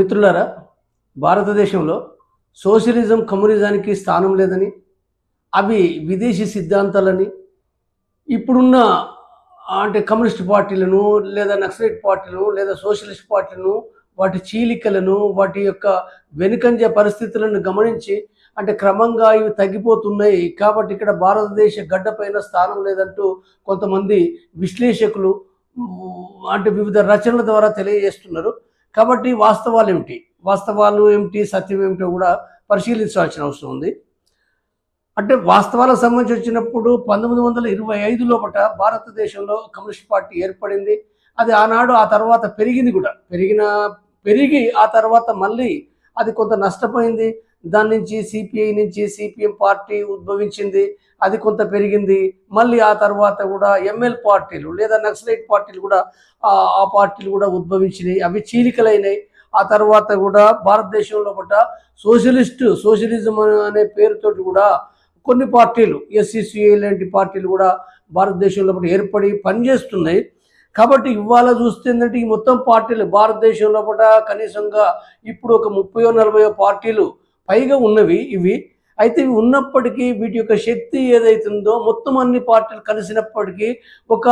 మిత్రులారా భారతదేశంలో సోషలిజం కమ్యూనిజానికి స్థానం లేదని అవి విదేశీ సిద్ధాంతాలని ఇప్పుడున్న అంటే కమ్యూనిస్ట్ పార్టీలను లేదా నక్సలైట్ పార్టీలను లేదా సోషలిస్ట్ పార్టీలను వాటి చీలికలను వాటి యొక్క వెనుకంజ పరిస్థితులను గమనించి అంటే క్రమంగా ఇవి తగ్గిపోతున్నాయి. కాబట్టి ఇక్కడ భారతదేశ గడ్డపైన స్థానం లేదంటూ కొంతమంది విశ్లేషకులు అంటే వివిధ రచనల ద్వారా తెలియజేస్తున్నారు. కాబట్టి వాస్తవాలు ఏమిటి? వాస్తవాలు ఏమిటి? సత్యం ఏమిటో కూడా పరిశీలించాల్సిన అవసరం ఉంది. అంటే వాస్తవాలకు సంబంధించి వచ్చినప్పుడు పంతొమ్మిది వందల ఇరవై ఐదు లోపల భారతదేశంలో కమ్యూనిస్ట్ పార్టీ ఏర్పడింది. అది ఆనాడు ఆ తర్వాత పెరిగింది కూడా. పెరిగిన పెరిగి ఆ తర్వాత మళ్ళీ అది కొంత నష్టపోయింది. దాని నుంచి సిపిఐ నుంచి సిపిఎం పార్టీ ఉద్భవించింది అది కొంత పెరిగింది. మళ్ళీ ఆ తర్వాత కూడా ఎంఎల్ పార్టీలు లేదా నక్సలైట్ పార్టీలు కూడా ఆ పార్టీలు కూడా ఉద్భవించినాయి. అవి చీలికలైనాయి. ఆ తర్వాత కూడా భారతదేశంలో పట్ట సోషలిస్ట్ సోషలిజం అనే పేరుతోటి కూడా కొన్ని పార్టీలు ఎస్సీసీఐ లాంటి పార్టీలు కూడా భారతదేశంలో పట్ల ఏర్పడి పనిచేస్తున్నాయి. కాబట్టి ఇవాళ చూస్తే ఏంటంటే ఈ మొత్తం పార్టీలు భారతదేశంలో పట కనీసంగా ఇప్పుడు ఒక ముప్పయో నలభయో పార్టీలు పైగా ఉన్నవి ఇవి. అయితే ఇవి ఉన్నప్పటికీ వీటి యొక్క శక్తి ఏదైతుందో మొత్తం అన్ని పార్టీలు కలిసినప్పటికీ ఒక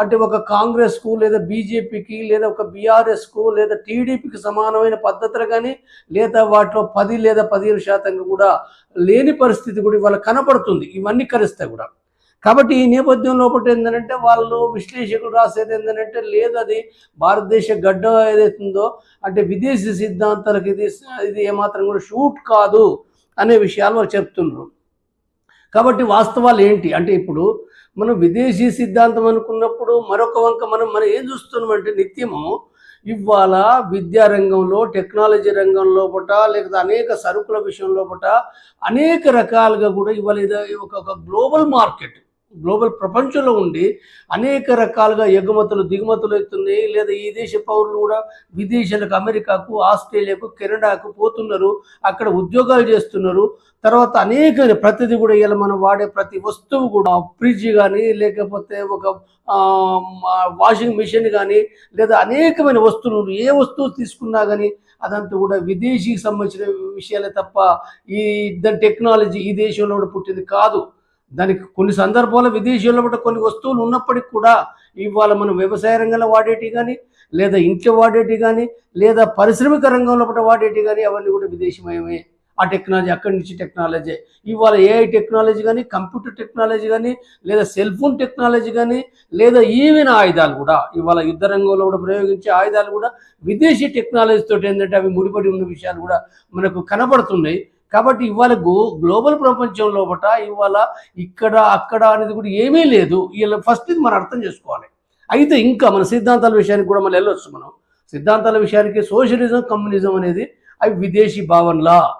అంటే ఒక కాంగ్రెస్కు లేదా బీజేపీకి లేదా ఒక బీఆర్ఎస్కు లేదా టీడీపీకి సమానమైన పద్ధతులు కానీ లేదా వాటిలో పది లేదా పదిహేను శాతంగా కూడా లేని పరిస్థితి కూడా ఇవాళ కనపడుతుంది. ఇవన్నీ కలిస్తే కూడా. కాబట్టి ఈ నేపథ్యం లోపల ఏంటంటే వాళ్ళు విశ్లేషకులు రాసేది ఏంటంటే లేదు అది భారతదేశ గడ్డ ఏదైతుందో అంటే విదేశీ సిద్ధాంతాలకు ఇది ఇది ఏమాత్రం కూడా షూట్ కాదు అనే విషయాలు వాళ్ళు చెప్తున్నారు కాబట్టి వాస్తవాలు ఏంటి? అంటే ఇప్పుడు మనం విదేశీ సిద్ధాంతం అనుకున్నప్పుడు మరొక వంక మనం మనం ఏం చూస్తున్నామంటే నిత్యము ఇవాళ విద్యా రంగంలో టెక్నాలజీ రంగంలో పుట లేకపోతే అనేక సరుకుల విషయంలో పుట అనేక రకాలుగా కూడా ఇవాళ ఇది ఒక గ్లోబల్ మార్కెట్. గ్లోబల్ ప్రపంచంలో ఉండి అనేక రకాలుగా ఎగుమతులు దిగుమతులు అవుతున్నాయి. లేదా ఈ దేశ పౌరులు కూడా విదేశాలకు అమెరికాకు ఆస్ట్రేలియాకు కెనడాకు పోతున్నారు. అక్కడ ఉద్యోగాలు చేస్తున్నారు. తర్వాత అనేక ప్రతిదీ కూడా ఇలా మనం వాడే ప్రతి వస్తువు కూడా ఫ్రిడ్జ్ కానీ లేకపోతే ఒక వాషింగ్ మిషన్ కానీ లేదా అనేకమైన వస్తువులు ఏ వస్తువు తీసుకున్నా కానీ అదంతా కూడా విదేశీకి సంబంధించిన విషయాలే తప్ప ఈ టెక్నాలజీ ఈ దేశంలో కూడా పుట్టింది కాదు. దానికి కొన్ని సందర్భాల్లో విదేశీయుల కూడా కొన్ని వస్తువులు ఉన్నప్పటికీ కూడా ఇవాళ మనం వ్యవసాయ రంగంలో వాడేటి కానీ లేదా ఇంట్లో వాడేటి కానీ లేదా పారిశ్రామిక రంగంలో కూడా వాడేటి కానీ అవన్నీ కూడా విదేశీమయమే. ఆ టెక్నాలజీ అక్కడి నుంచి టెక్నాలజీ. ఇవాళ ఏఐ టెక్నాలజీ కానీ కంప్యూటర్ టెక్నాలజీ కానీ లేదా సెల్ ఫోన్ టెక్నాలజీ కానీ లేదా ఈవెన్ ఆయుధాలు కూడా ఇవాళ యుద్ధ రంగంలో కూడా ప్రయోగించే ఆయుధాలు కూడా విదేశీ టెక్నాలజీతో ఏంటంటే అవి ముడిపడి ఉన్న విషయాలు కూడా మనకు కనబడుతున్నాయి. కాబట్టి ఇవాళ గో గ్లోబల్ ప్రపంచం లోపట ఇవాళ ఇక్కడ అక్కడ అనేది కూడా ఏమీ లేదు. ఇలా ఫస్ట్ ఇది మనం అర్థం చేసుకోవాలి. అయితే ఇంకా మన సిద్ధాంతాల విషయానికి కూడా మనం వెళ్ళొచ్చు మనం. సిద్ధాంతాల విషయానికి సోషలిజం కమ్యూనిజం అనేది అవి విదేశీ భావనలా.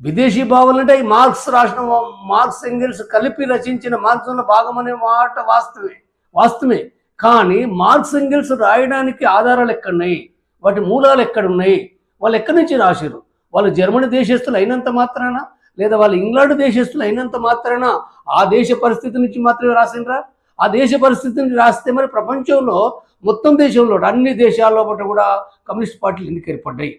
విదేశీ భావనలు అంటే అవి మార్క్స్ రాసిన మార్క్స్ ఎంగిల్స్ కలిపి రచించిన మార్క్స్లో భాగం అనే మాట వాస్తవమే. వాస్తవమే. కానీ మార్క్స్ ఎంగిల్స్ రాయడానికి ఆధారాలు ఎక్కడున్నాయి? వాటి మూలాలు ఎక్కడున్నాయి? వాళ్ళు ఎక్కడి నుంచి రాశారు వాళ్ళు జర్మనీ దేశస్తులు అయినంత మాత్రాన? లేదా వాళ్ళు ఇంగ్లాండ్ దేశస్తులు అయినంత మాత్రాన ఆ దేశ పరిస్థితి నుంచి మాత్రమే రాసిండ్రా? ఆ దేశ పరిస్థితిని రాస్తే మరి ప్రపంచంలో మొత్తం దేశంలో అన్ని దేశాల్లో పట్ల కూడా కమ్యూనిస్ట్ పార్టీలు ఎందుకు ఏర్పడ్డాయి?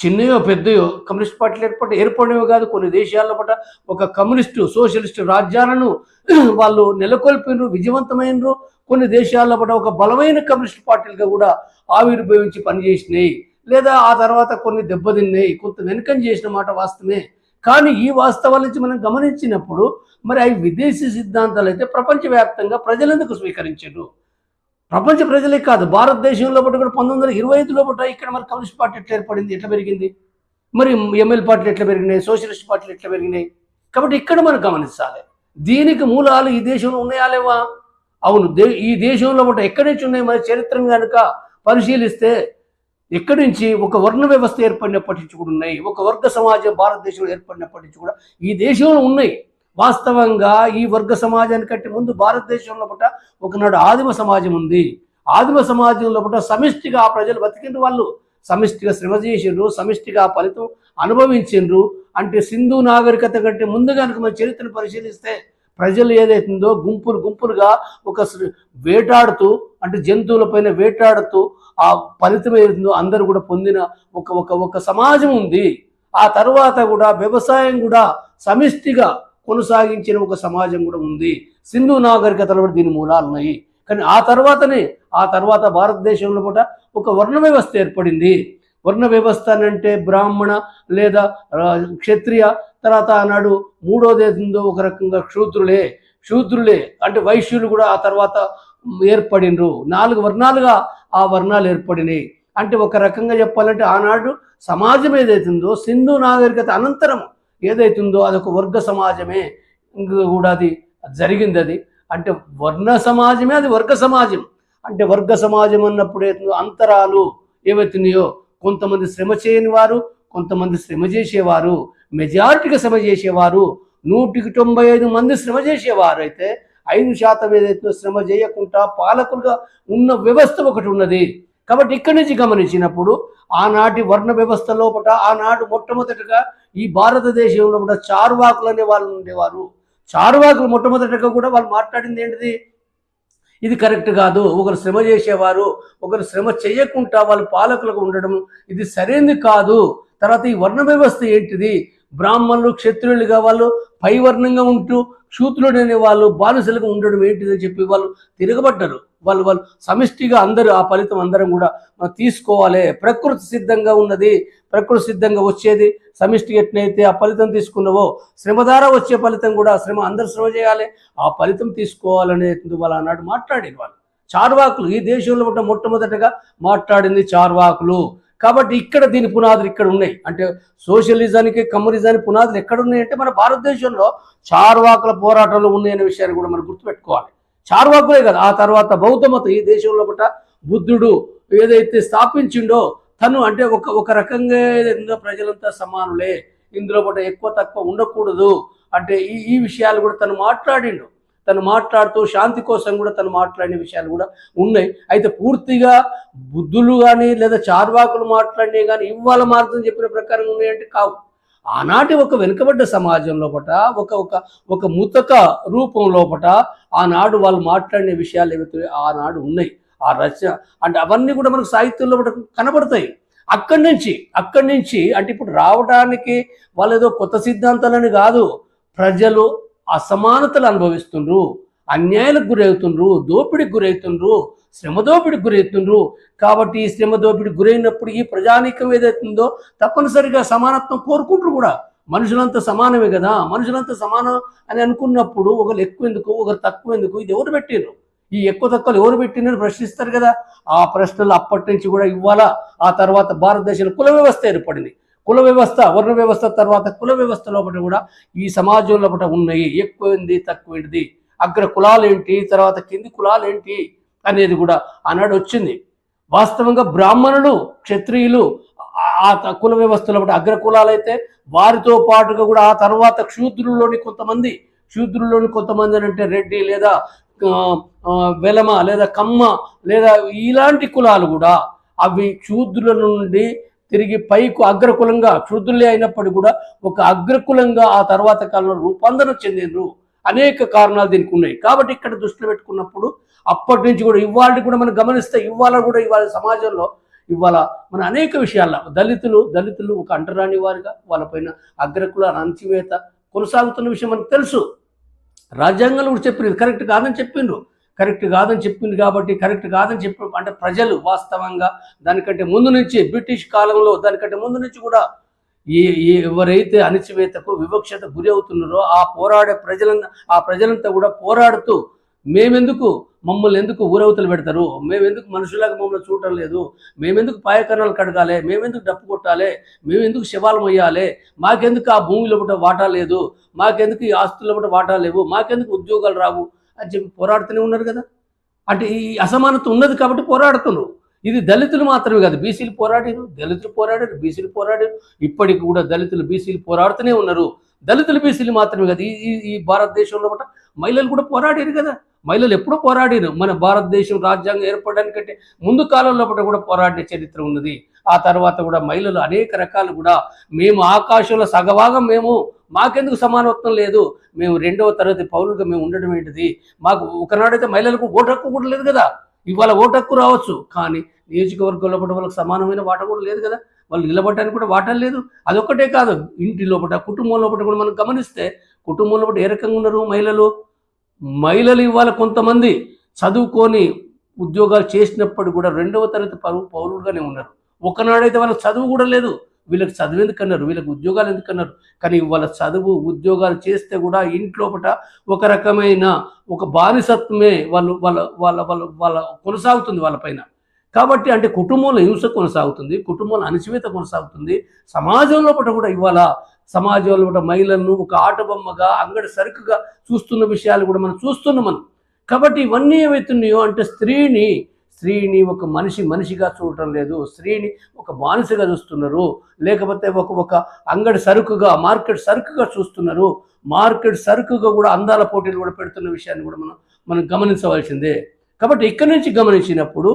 చిన్నయో పెద్దయో కమ్యూనిస్ట్ పార్టీలు ఏర్పడ్డ ఏర్పడినవి కాదు కొన్ని దేశాల్లో పట్ల ఒక కమ్యూనిస్టు సోషలిస్ట్ రాజ్యాలను వాళ్ళు నెలకొల్పినరు విజయవంతమైనరు. కొన్ని దేశాల్లో పట్ల ఒక బలమైన కమ్యూనిస్ట్ పార్టీలుగా కూడా ఆవిర్భవించి పనిచేసినాయి. లేదా ఆ తర్వాత కొన్ని దెబ్బతిన్నాయి కొంత వెనుకం చేసిన మాట వాస్తవమే. కానీ ఈ వాస్తవాల నుంచి మనం గమనించినప్పుడు మరి అవి విదేశీ సిద్ధాంతాలు అయితే ప్రపంచవ్యాప్తంగా ప్రజలెందుకు స్వీకరించారు? ప్రపంచ ప్రజలే కాదు భారతదేశంలో పాటు కూడా పంతొమ్మిది వందల ఇరవై ఐదులో పాటు ఇక్కడ మరి కమ్యూనిస్ట్ పార్టీ ఎట్లా ఏర్పడింది ఎట్లా పెరిగింది? మరి ఎంఎల్ పార్టీలు ఎట్లా పెరిగినాయి సోషలిస్ట్ పార్టీలు ఎట్లా పెరిగినాయి? కాబట్టి ఇక్కడ మనం గమనించాలి దీనికి మూలాలు ఈ దేశంలో ఉన్నాయా లేవా? అవును దే ఈ దేశంలో పాటు ఎక్కడి నుంచి ఉన్నాయి మరి చరిత్రను కనుక పరిశీలిస్తే ఎక్కడి నుంచి ఒక వర్ణ వ్యవస్థ ఏర్పడినప్పటి నుంచి కూడా ఉన్నాయి. ఒక వర్గ సమాజం భారతదేశంలో ఏర్పడినప్పటి నుంచి కూడా ఈ దేశంలో ఉన్నాయి. వాస్తవంగా ఈ వర్గ సమాజానికంటే ముందు భారతదేశంలో పుట్ట ఒకనాడు ఆదిమ సమాజం ఉంది. ఆదిమ సమాజంలో పుట్ట సమిష్టిగా ఆ ప్రజలు బతికిన వాళ్ళు. సమిష్టిగా శ్రమ చేసిండ్రు సమిష్టిగా ఫలితం అనుభవించిండ్రు. అంటే సింధు నాగరికత కంటే ముందుగా కనుక మన చరిత్రను పరిశీలిస్తే ప్రజలు ఏదైతుందో గుంపులు గుంపులుగా ఒక వేటాడుతూ అంటే జంతువులపైన వేటాడుతూ ఆ ఫలితం ఏదో అందరూ కూడా పొందిన ఒక ఒక ఒక సమాజం ఉంది. ఆ తర్వాత కూడా వ్యవసాయం కూడా సమిష్టిగా కొనసాగించిన ఒక సమాజం కూడా ఉంది. సింధు నాగరికతలో కూడా దీని మూలాలు ఉన్నాయి. కానీ ఆ తర్వాతనే ఆ తర్వాత భారతదేశంలో కూడా ఒక వర్ణ వ్యవస్థ ఏర్పడింది. వర్ణ వ్యవస్థ అని అంటే బ్రాహ్మణ లేదా క్షత్రియ తర్వాత ఆనాడు మూడోది ఒక రకంగా శూద్రులే శూద్రులే అంటే వైశ్యులు కూడా ఆ తర్వాత ఏర్పడినరు. నాలుగు వర్ణాలుగా ఆ వర్ణాలు ఏర్పడినాయి. అంటే ఒక రకంగా చెప్పాలంటే ఆనాడు సమాజం ఏదైతుందో సింధు నాగరికత అనంతరం ఏదైతుందో అదొక వర్గ సమాజమే. ఇంకా కూడా అది జరిగింది అది. అంటే వర్ణ సమాజమే అది వర్గ సమాజం. అంటే వర్గ సమాజం అన్నప్పుడు ఏతుందో అంతరాలు ఏవైతున్నాయో కొంతమంది శ్రమ చేయని వారు కొంతమంది శ్రమ చేసేవారు మెజారిటీగా శ్రమ చేసేవారు నూటికి తొంభై ఐదు మంది శ్రమ చేసేవారు అయితే ఐదు శాతం ఏదైతే శ్రమ చేయకుండా పాలకులుగా ఉన్న వ్యవస్థ ఒకటి ఉన్నది. కాబట్టి ఇక్కడి నుంచి గమనించినప్పుడు ఆనాటి వర్ణ వ్యవస్థ లోపల ఆనాడు మొట్టమొదటిగా ఈ భారతదేశంలో కూడా చార్వాకులు అనే వాళ్ళు ఉండేవారు. చార్వాకులు మొట్టమొదటిగా కూడా వాళ్ళు మాట్లాడింది ఏంటిది? ఇది కరెక్ట్ కాదు. ఒకరు శ్రమ చేసేవారు ఒకరు శ్రమ చేయకుండా వాళ్ళు పాలకులకు ఉండడం ఇది సరైనది కాదు. తర్వాత ఈ వర్ణ వ్యవస్థ ఏంటిది? బ్రాహ్మణులు క్షత్రియులుగా వాళ్ళు పైవర్ణంగా ఉంటూ శూద్రుడు అనే వాళ్ళు బానిసలుగా ఉండడం ఏంటిదని చెప్పి వాళ్ళు తిరగబడ్డారు. వాళ్ళు వాళ్ళు సమిష్టిగా అందరూ ఆ ఫలితం అందరం కూడా మనం తీసుకోవాలి. ప్రకృతి సిద్ధంగా ఉన్నది. ప్రకృతి సిద్ధంగా వచ్చేది సమిష్టి ఎట్లయితే ఆ ఫలితం తీసుకున్నావో శ్రమ ద్వారా వచ్చే ఫలితం కూడా శ్రమ అందరు శ్రమ చేయాలి. ఆ ఫలితం తీసుకోవాలనేది వాళ్ళు అన్నాడు మాట్లాడారు వాళ్ళు. చార్వాకులు ఈ దేశంలో ఉన్న మొట్టమొదటగా మాట్లాడింది చార్వాకులు. కాబట్టి ఇక్కడ దీని పునాదులు ఇక్కడ ఉన్నాయి. అంటే సోషలిజానికి కమ్యూనిజానికి పునాదులు ఎక్కడ ఉన్నాయంటే మన భారతదేశంలో చార్వాకుల పోరాటాలు ఉన్నాయనే విషయాన్ని కూడా మనం గుర్తుపెట్టుకోవాలి. చార్వాకులే కదా ఆ తర్వాత బౌద్ధ మతం ఈ దేశంలో కూడా బుద్ధుడు ఏదైతే స్థాపించిండో తను అంటే ఒక ఒక రకంగా ప్రజలంతా సమానులే. ఇందులో కూడా ఎక్కువ తక్కువ ఉండకూడదు. అంటే ఈ ఈ విషయాలు కూడా తను మాట్లాడిండు. తను మాట్లాడుతూ శాంతి కోసం కూడా తను మాట్లాడిన విషయాలు కూడా ఉన్నాయి. అయితే పూర్తిగా బుద్ధులు కానీ లేదా చార్వాకులు మాట్లాడినవి కానీ ఇవాళ మార్గం చెప్పిన ప్రకారం ఉన్నాయంటే కావు. ఆనాటి ఒక వెనుకబడ్డ సమాజం లోపట ఒక ఒక ఒక ముతక రూపం లోపట ఆనాడు వాళ్ళు మాట్లాడిన విషయాలు ఏవైతే ఆనాడు ఉన్నాయి. ఆ రచన అంటే అవన్నీ కూడా మనకు సాహిత్యంలో కనబడతాయి. అక్కడి నుంచి అక్కడి నుంచి అంటే ఇప్పుడు రావడానికి వాళ్ళు ఏదో కొత్త సిద్ధాంతాలని కాదు. ప్రజలు అసమానతలు అనుభవిస్తుండ్రు అన్యాయాలకు గురవుతుండ్రు దోపిడికి గురవుతుండ్రు శ్రమ దోపిడికి గురవుతుండ్రు. కాబట్టి ఈ శ్రమ దోపిడికి గురైనప్పుడు ఈ ప్రజానీకం ఏదైతుందో తప్పనిసరిగా సమానత్వం కోరుకుంటారు కూడా. మనుషులంతా సమానమే కదా. మనుషులంతా సమానం అని అనుకున్నప్పుడు ఒకరు ఎక్కువ ఎందుకు ఒకరు తక్కువ ఎందుకు ఇది ఎవరు పెట్టిండ్రు? ఈ ఎక్కువ తక్కువలు ఎవరు పెట్టిండ్రు ప్రశ్నిస్తారు కదా. ఆ ప్రశ్నలు అప్పటి నుంచి కూడా ఇవ్వాలా? ఆ తర్వాత భారతదేశంలో కుల వ్యవస్థ ఏర్పడింది. కుల వ్యవస్థ వర్ణ వ్యవస్థ తర్వాత కుల వ్యవస్థ లోపల కూడా ఈ సమాజం లోపల ఉన్నాయి. ఎక్కువైంది తక్కువైంది. అగ్ర కులాలు ఏంటి తర్వాత కింది కులాలు ఏంటి అనేది కూడా ఆనాడు వచ్చింది. వాస్తవంగా బ్రాహ్మణులు క్షత్రియులు ఆ- త- కుల వ్యవస్థలో కూడా అగ్ర కులాలైతే వారితో పాటుగా కూడా ఆ తర్వాత క్షూద్రుల్లోని కొంతమంది క్షూద్రుల్లోని కొంతమంది అని అంటే రెడ్డి లేదా వెలమ లేదా కమ్మ లేదా ఇలాంటి కులాలు కూడా అవి క్షూద్రుల నుండి తిరిగి పైకు అగ్రకులంగా క్షుద్రులే అయినప్పటికీ కూడా ఒక అగ్రకులంగా ఆ తర్వాత కాలంలో రూపాంతరం చెందినరు అనేక కారణాలు దీనికి ఉన్నాయి. కాబట్టి ఇక్కడ దృష్టిలో పెట్టుకున్నప్పుడు అప్పటి నుంచి కూడా ఇవాళ కూడా మనం గమనిస్తే ఇవాళ కూడా ఇవాళ సమాజంలో ఇవాళ మన అనేక విషయాల్లో దళితులు దళితులు ఒక అంటరాని వారిగా వాళ్ళపైన అగ్రకుల అణచివేత కొనసాగుతున్న విషయం మనకు తెలుసు. రాజ్యాంగంలో కూడా చెప్పింది కరెక్ట్ కాదని చెప్పిండ్రు కరెక్ట్ కాదని చెప్పింది కాబట్టి కరెక్ట్ కాదని చెప్పి అంటే ప్రజలు వాస్తవంగా దానికంటే ముందు నుంచి బ్రిటిష్ కాలంలో దానికంటే ముందు నుంచి కూడా ఏ ఏ ఎవరైతే అణచివేతకు వివక్షత గురి అవుతున్నారో ఆ పోరాడే ప్రజలను ఆ ప్రజలంతా కూడా పోరాడుతూ మేమెందుకు మమ్మల్ని ఎందుకు ఊరవతలు పెడతారు? మేమెందుకు మనుషులాగా మమ్మల్ని చూడటం లేదు? మేమెందుకు పాయకరణాలు కడగాలి? మేమెందుకు డప్పు కొట్టాలి? మేమెందుకు శవాలు మొయ్యాలి? మాకెందుకు ఆ భూమిలో పుట్ట వాటా లేదు? మాకెందుకు ఈ ఆస్తుల పుట్ట వాటా లేవు? మాకెందుకు ఉద్యోగాలు రావు? అని చెప్పి పోరాడుతూనే ఉన్నారు కదా. అంటే ఈ అసమానత ఉన్నది కాబట్టి పోరాడుతున్నారు. ఇది దళితులు మాత్రమే కాదు బీసీలు పోరాడారు దళితులు పోరాడారు బీసీలు పోరాడారు. ఇప్పటికి కూడా దళితులు బీసీలు పోరాడుతూనే ఉన్నారు. దళితులు బీసీలు మాత్రమే కాదు ఈ ఈ- భారతదేశంలో కూడా మహిళలు కూడా పోరాడారు కదా. మహిళలు ఎప్పుడూ పోరాడారు. మన భారతదేశం రాజ్యాంగం ఏర్పడడానికంటే ముందు కాలంలో కూడా పోరాడిన చరిత్ర ఉన్నది. ఆ తర్వాత కూడా మహిళలు అనేక రకాలు కూడా మేము ఆకాశంలో సగభాగం మేము మాకెందుకు సమానత్వం లేదు? మేము రెండవ తరగతి పౌరులుగా మేము ఉండడం ఏంటిది? మాకు ఒకనాడైతే మహిళలకు ఓటు హక్కు కూడా లేదు కదా. ఇవాళ ఓటు హక్కు రావచ్చు. కానీ నియోజకవర్గం లోపల వాళ్ళకి సమానమైన వాట కూడా లేదు కదా. వాళ్ళు నిలబడడానికి కూడా వాటా లేదు. అదొక్కటే కాదు. ఇంటి లోపల కుటుంబం లోపల కూడా మనం గమనిస్తే కుటుంబం లోపల ఏ రకంగా ఉన్నారు మహిళలు? మహిళలు ఇవాళ కొంతమంది చదువుకొని ఉద్యోగాలు చేసినప్పుడు కూడా రెండవ తరగతి పౌరు పౌరులుగానే ఉన్నారు. ఒకనాడైతే వాళ్ళకి చదువు కూడా లేదు. వీళ్ళకి చదువు ఎందుకన్నారు? వీళ్ళకి ఉద్యోగాలు ఎందుకన్నారు? కానీ వాళ్ళ చదువు ఉద్యోగాలు చేస్తే కూడా ఇంట్లోపట ఒక రకమైన ఒక బానిసత్వమే వాళ్ళు వాళ్ళ వాళ్ళ వాళ్ళ వాళ్ళ కొనసాగుతుంది వాళ్ళ పైన. కాబట్టి అంటే కుటుంబంలో హింస కొనసాగుతుంది కుటుంబంలో అణచివేత కొనసాగుతుంది. సమాజంలో పట కూడా ఇవాళ సమాజంలో పట మహిళలను ఒక ఆట బొమ్మగా అంగడి సరుకుగా చూస్తున్న విషయాలు కూడా మనం చూస్తున్నాం మనం. కాబట్టి ఇవన్నీ ఏమవుతున్నాయో అంటే స్త్రీని స్త్రీని ఒక మనిషి మనిషిగా చూడటం లేదు. స్త్రీని ఒక బానిసగా చూస్తున్నారు. లేకపోతే ఒక ఒక అంగడి సరుకుగా మార్కెట్ సరుకుగా చూస్తున్నారు. మార్కెట్ సరుకుగా కూడా అందాల పోటీలు కూడా పెడుతున్న విషయాన్ని కూడా మనం మనం గమనించవలసిందే. కాబట్టి ఇక్కడి నుంచి గమనించినప్పుడు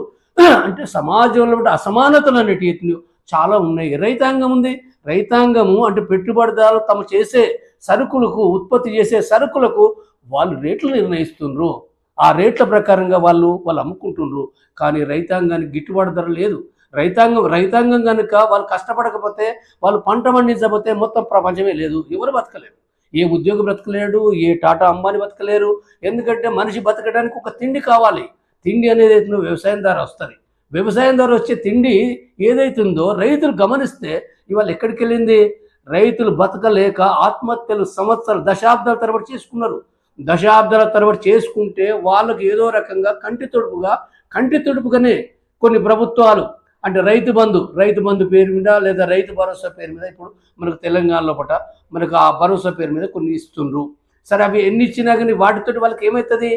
అంటే సమాజంలో అసమానతలు అనేటివి చాలా ఉన్నాయి. రైతాంగం ఉంది. రైతాంగము అంటే పెట్టుబడిదారులు తమ చేసే సరుకులకు ఉత్పత్తి చేసే సరుకులకు వాళ్ళు రేట్లు నిర్ణయిస్తుండ్రు. ఆ రేట్ల ప్రకారంగా వాళ్ళు వాళ్ళు అమ్ముకుంటుండ్రు. కానీ రైతాంగానికి గిట్టుబాటు ధర లేదు. రైతాంగం రైతాంగం కనుక వాళ్ళు కష్టపడకపోతే వాళ్ళు పంట పండించకపోతే మొత్తం ప్రపంచమే లేదు. ఎవరు బతకలేరు. ఏ ఉద్యోగి బ్రతకలేడు ఏ టాటా అంబానీ బతకలేరు. ఎందుకంటే మనిషి బతకడానికి ఒక తిండి కావాలి. తిండి అనేది అయితే వ్యవసాయం ద్వారా వస్తుంది. వ్యవసాయం ద్వారా వచ్చే తిండి ఏదైతుందో రైతులు గమనిస్తే ఇవాళ ఎక్కడికి వెళ్ళింది రైతులు బతకలేక ఆత్మహత్యలు సంవత్సరాలు దశాబ్దాల తరబడి చేసుకున్నారు. దశాబ్దాల తరబడి చేసుకుంటే వాళ్ళకి ఏదో రకంగా కంటి తుడుపుగా కంటి తుడుపుగానే కొన్ని ప్రభుత్వాలు అంటే రైతు బంధు రైతు బంధు పేరు మీద లేదా రైతు భరోసా పేరు మీద ఇప్పుడు మనకు తెలంగాణలో పట మనకు ఆ భరోసా పేరు మీద కొన్ని ఇస్తుండ్రు. సరే అవి ఎన్ని ఇచ్చినా కానీ వాటితోటి వాళ్ళకి ఏమవుతుంది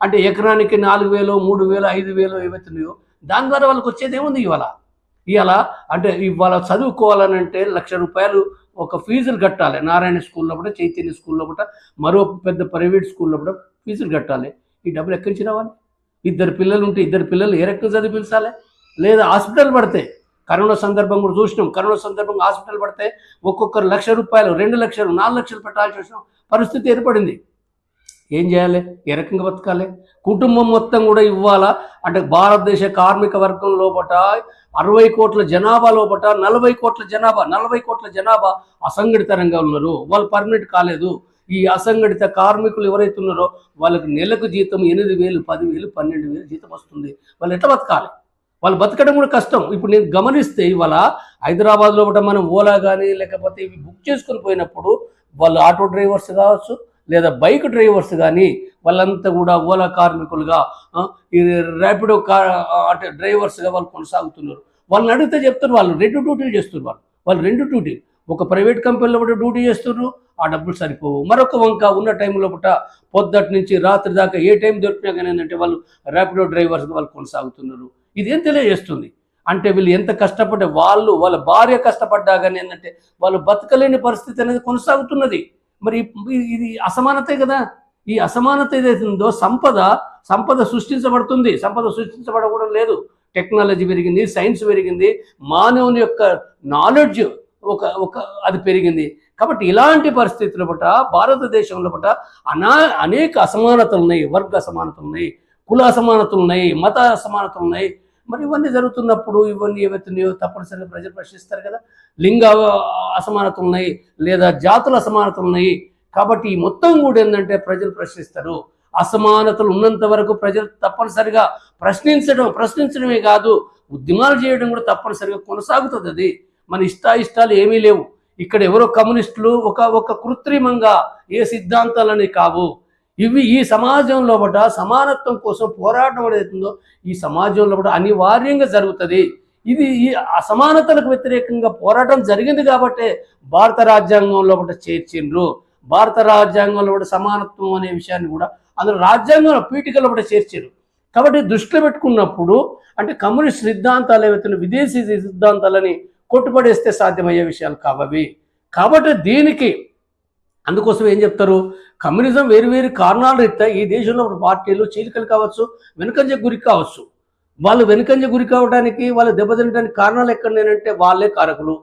అంటే ఎకరానికి నాలుగు వేలు మూడు వేలు ఐదు వేలు ఏమవుతున్నాయో దాని ద్వారా వాళ్ళకి వచ్చేది ఏముంది ఇవాళ? ఇవాళ అంటే ఇవాళ చదువుకోవాలని అంటే లక్ష రూపాయలు ఒక ఫీజులు కట్టాలి. నారాయణ స్కూల్లో కూడా చైతన్య స్కూల్లో కూడా మరో పెద్ద ప్రైవేట్ స్కూల్లో కూడా ఫీజులు కట్టాలి. ఈ డబ్బులు ఎక్కడి నుంచి రావాలి? ఇద్దరు పిల్లలు ఉంటే ఇద్దరు పిల్లలు ఏ రకంగా చదివించాలి లేదా హాస్పిటల్ పడితే కరోనా సందర్భం కూడా చూసినాం. కరోనా సందర్భంగా హాస్పిటల్ పడితే ఒక్కొక్కరు లక్ష రూపాయలు రెండు లక్షలు నాలుగు లక్షలు పెట్టాల్సి వచ్చిన పరిస్థితి ఏర్పడింది. ఏం చేయాలి? ఏ రకంగా బతకాలి? కుటుంబం మొత్తం కూడా ఇవ్వాలా? అంటే భారతదేశ కార్మిక వర్గం లోపట అరవై కోట్ల జనాభా లోపట నలభై కోట్ల జనాభా నలభై కోట్ల జనాభా అసంఘటిత రంగంలో ఉన్నారు. వాళ్ళు పర్మనెంట్ కాలేదు. ఈ అసంఘటిత కార్మికులు ఎవరైతే ఉన్నారో వాళ్ళకి నెలకు జీతం ఎనిమిది వేలు పదివేలు పన్నెండు వేలు జీతం వస్తుంది. వాళ్ళు ఎట్లా బతకాలి? వాళ్ళు బతకడం కూడా కష్టం. ఇప్పుడు నేను గమనిస్తే ఇవాళ హైదరాబాద్లో ఒకటి మనం ఓలా కానీ లేకపోతే ఇవి బుక్ చేసుకొని పోయినప్పుడు వాళ్ళు ఆటో డ్రైవర్స్ కావచ్చు లేదా బైక్ డ్రైవర్స్ కానీ వాళ్ళంతా కూడా ఓలా కార్మికులుగా ఈ ర్యాపిడో కార్ అంటే డ్రైవర్స్గా వాళ్ళు కొనసాగుతున్నారు. వాళ్ళని అడిగితే చెప్తారు వాళ్ళు రెండు డ్యూటీలు చేస్తున్నారు వాళ్ళు. వాళ్ళు రెండు డ్యూటీ. ఒక ప్రైవేట్ కంపెనీలో కూడా డ్యూటీ చేస్తున్నారు ఆ డబ్బులు సరిపోవు. మరొక వంక ఉన్న టైంలో పూట పొద్దుటి నుంచి రాత్రి దాకా ఏ టైం దొరికినా కానీ ఏంటంటే వాళ్ళు ర్యాపిడో డ్రైవర్స్గా వాళ్ళు కొనసాగుతున్నారు. ఇదేం తెలియజేస్తుంది? అంటే వీళ్ళు ఎంత కష్టపడే వాళ్ళు వాళ్ళ భార్య కష్టపడ్డా కానీ ఏంటంటే వాళ్ళు బతకలేని పరిస్థితి అనేది కొనసాగుతున్నది. మరి ఇది అసమానతే కదా. ఈ అసమానత ఏదైతుందో సంపద సంపద సృష్టించబడుతుంది. సంపద సృష్టించబడకూడదు లేదు. టెక్నాలజీ పెరిగింది సైన్స్ పెరిగింది మానవుని యొక్క నాలెడ్జ్ ఒక ఒక అది పెరిగింది. కాబట్టి ఇలాంటి పరిస్థితుల పట భారతదేశంలో పట అనా అనేక అసమానతలు ఉన్నాయి వర్గ అసమానతలు ఉన్నాయి కుల అసమానతలు ఉన్నాయి మత అసమానతలు ఉన్నాయి. మరి ఇవన్నీ జరుగుతున్నప్పుడు ఇవన్నీ ఏవైతున్నాయో తప్పనిసరిగా ప్రజలు ప్రశ్నిస్తారు కదా. లింగ అసమానతలు ఉన్నాయి లేదా జాతుల అసమానతలు ఉన్నాయి. కాబట్టి ఈ మొత్తం కూడా ఏంటంటే ప్రజలు ప్రశ్నిస్తారు. అసమానతలు ఉన్నంత వరకు ప్రజలు తప్పనిసరిగా ప్రశ్నించడం ప్రశ్నించడమే కాదు ఉద్యమాలు చేయడం కూడా తప్పనిసరిగా కొనసాగుతుంది అది. మన ఇష్టాయిష్టాలు ఏమీ లేవు. ఇక్కడ ఎవరో కమ్యూనిస్టులు ఒక ఒక కృత్రిమంగా ఏ సిద్ధాంతాలని కావు. ఇవి ఈ సమాజంలో బట సమానత్వం కోసం పోరాటం ఏదైతుందో ఈ సమాజంలో కూడా అనివార్యంగా జరుగుతుంది. ఇది ఈ అసమానతలకు వ్యతిరేకంగా పోరాటం జరిగింది కాబట్టే భారత రాజ్యాంగంలో కూడా చేర్చిండ్రు. భారత రాజ్యాంగంలో కూడా సమానత్వం అనే విషయాన్ని కూడా అందులో రాజ్యాంగంలో పీఠికలో కూడా చేర్చారు కాబట్టి దృష్టిలో పెట్టుకున్నప్పుడు అంటే కమ్యూనిస్ట్ సిద్ధాంతాలు ఏవైతే విదేశీ సిద్ధాంతాలని కొట్టుపడేస్తే సాధ్యమయ్యే విషయాలు కావవి. కాబట్టి దీనికి అందుకోసం ఏం చెప్తారు? కమ్యూనిజం వేరు వేరు కారణాలు రీత్యా ఈ దేశంలో పార్టీలు చీలికలు కావచ్చు వెనుకంజ గురి కావచ్చు. వాళ్ళు వెనుకంజ గురి కావడానికి వాళ్ళు దెబ్బతినడానికి కారణాలు ఎక్కడనేనంటే వాళ్ళే కారకులు.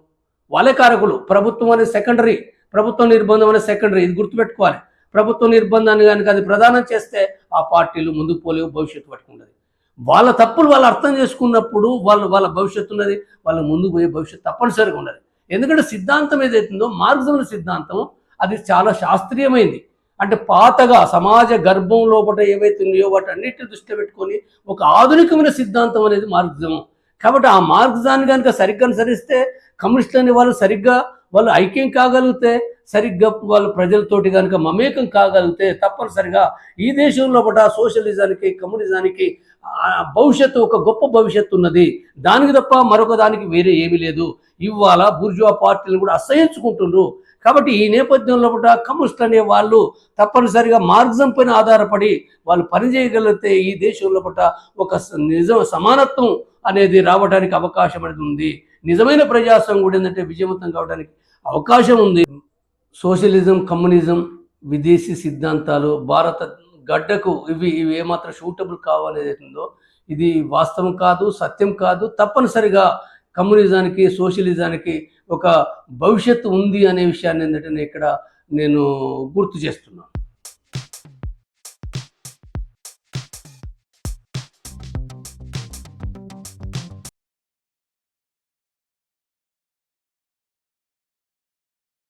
వాళ్ళే కారకులు. ప్రభుత్వం అనే సెకండరీ ప్రభుత్వ నిర్బంధం అనే సెకండరీ ఇది గుర్తుపెట్టుకోవాలి. ప్రభుత్వ నిర్బంధాన్ని కనుక అది ప్రధానం చేస్తే ఆ పార్టీలు ముందుకు పోలేవు భవిష్యత్తు పట్టుకున్నది వాళ్ళ తప్పులు వాళ్ళు అర్థం చేసుకున్నప్పుడు వాళ్ళు వాళ్ళ భవిష్యత్తు ఉన్నది. వాళ్ళ ముందుకు పోయే భవిష్యత్తు తప్పనిసరిగా ఉన్నది. ఎందుకంటే సిద్ధాంతం ఏదైతుందో మార్గదర్శన సిద్ధాంతం అది చాలా శాస్త్రీయమైంది. అంటే పాతగా సమాజ గర్భం లోపల ఏవైతే ఉన్నాయో వాటి అన్నిటిని దృష్టిలో పెట్టుకొని ఒక ఆధునికమైన సిద్ధాంతం అనేది మార్గం కాబట్టి ఆ మార్గాన్ని కనుక సరిగ్గా అనుసరిస్తే కమ్యూనిస్టులు అనే వాళ్ళు సరిగ్గా వాళ్ళు ఐక్యం కాగలిగితే సరిగ్గా వాళ్ళు ప్రజలతోటి కనుక మమేకం కాగలిగితే తప్పనిసరిగా ఈ దేశంలో కూడా సోషలిజానికి కమ్యూనిజానికి భవిష్యత్తు ఒక గొప్ప భవిష్యత్తు ఉన్నది. దానికి తప్ప మరొక దానికి వేరే ఏమీ లేదు. ఇవాళ బూర్జువా పార్టీలు కూడా అసహించుకుంటున్నారు కాబట్టి ఈ నేపథ్యంలో కూడా కమ్యూనిస్ట్ అనే వాళ్ళు తప్పనిసరిగా మార్గం పైన ఆధారపడి వాళ్ళు పనిచేయగలిగితే ఈ దేశంలో పూట ఒక నిజం సమానత్వం అనేది రావడానికి అవకాశం అనేది ఉంది. నిజమైన ప్రజాస్వామ్యం కూడా ఏంటంటే విజయవంతం కావడానికి అవకాశం ఉంది. సోషలిజం కమ్యూనిజం విదేశీ సిద్ధాంతాలు భారత గడ్డకు ఇవి ఇవి ఏమాత్రం షూటబుల్ కావనేది ఉందో ఇది వాస్తవం కాదు సత్యం కాదు. తప్పనిసరిగా కమ్యూనిజానికి సోషలిజానికి ఒక భవిష్యత్తు ఉంది అనే విషయాన్ని ఏంటంటే ఇక్కడ నేను గుర్తు చేస్తున్నాను.